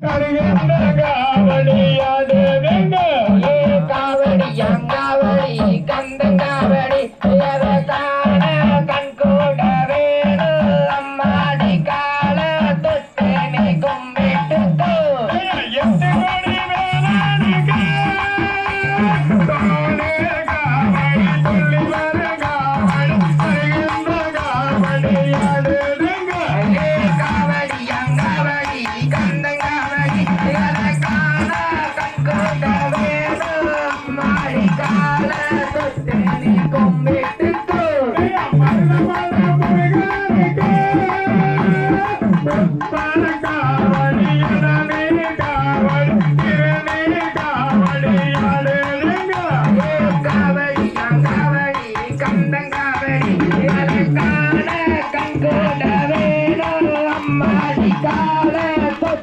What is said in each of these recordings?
காவடி. காவடி வெங்க காவடி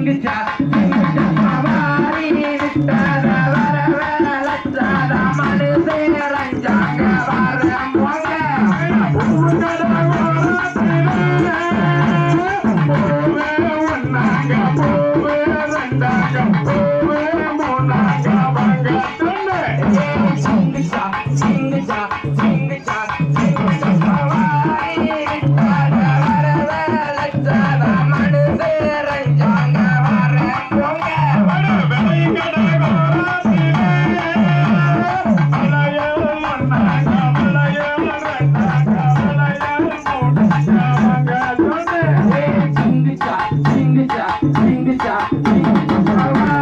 சிங்குச்சா சிங்குச்சா வாரி Gracias.